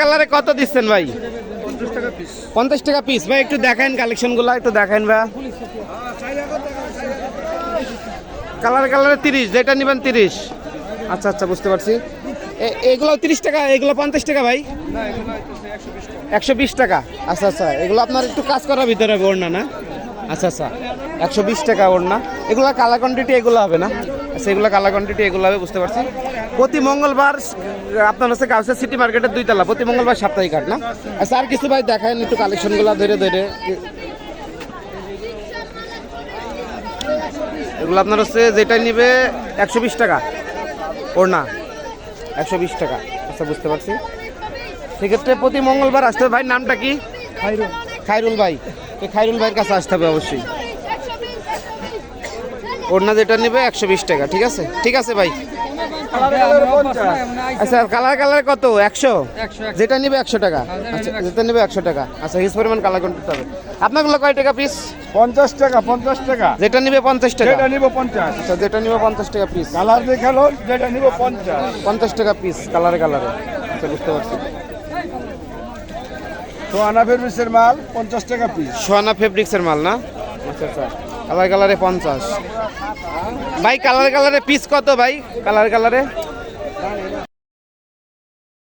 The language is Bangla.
কালারে কত দিচ্ছেন ভাই? পঞ্চাশ টাকা পিস ভাই একটু দেখেন কালেকশনগুলা একটু দেখেন ভাই। কালার কালারে তিরিশ যেটা নেবেন তিরিশ। আচ্ছা আচ্ছা বুঝতে পারছি। এগুলো তিরিশ টাকা এগুলো পঞ্চাশ টাকা ভাই? একশো বিশ টাকা। আচ্ছা আচ্ছা এগুলো আপনার একটু কাজ করার ভিতরে হবে ওড়না না? আচ্ছা আচ্ছা একশো বিশ টাকা ওড়না এগুলো কালার কোয়ান্টিটি এগুলো হবে না? আচ্ছা এগুলো কালার কোয়ান্টিটি এগুলো হবে বুঝতে পারছি প্রতি মঙ্গলবার আপনার হচ্ছে গাউসের সিটি মার্কেটের দুই তলা প্রতি মঙ্গলবার সাপ্তাহিক হাট না? আচ্ছা আর কিছু ভাই দেখেন একটু কালেকশনগুলো ধরে ধরে। এগুলো আপনার হচ্ছে যেটা নিবে একশো বিশ টাকা ওড়না একশো বিশ টাকা। আচ্ছা বুঝতে পারছি। সেক্ষেত্রে প্রতি মঙ্গলবার আসতে হবে। ভাই নামটা কি? খাইরুল। ভাই। এই খাইরুল ভাইয়ের কাছে আসতে হবে অবশ্যই। ওড়না যেটা নেবে একশো বিশ টাকা ঠিক আছে? ঠিক আছে ভাই। আচ্ছা কালার কালার কত? একশো? যেটা নিবে একশো টাকা। আচ্ছা যেটা নিবে একশো টাকা। আচ্ছা হিস পরিমাণ কালার করতে হবে। আপনাগুলো কয় টাকা পিস পঞ্চাশ টাকা পঞ্চাশ টাকা। যেটা নিবে পঞ্চাশ টাকা। যেটা নিব পঞ্চাশ। আচ্ছা যেটা নিবে পঞ্চাশ টাকা পিস কালার দেখাল যেটা নিব পঞ্চাশ। পঞ্চাশ টাকা পিস কালারে কালারে আচ্ছা বুঝতে পারছি। আনাফের বিষের মাল পঞ্চাশ টাকা পিস সোয়ানা ফেব্রিক্সের মাল না? আচ্ছা আচ্ছা। কালার কালারে পঞ্চাশ। ভাই কালার কালারে পিস কত ভাই? কালার কালারে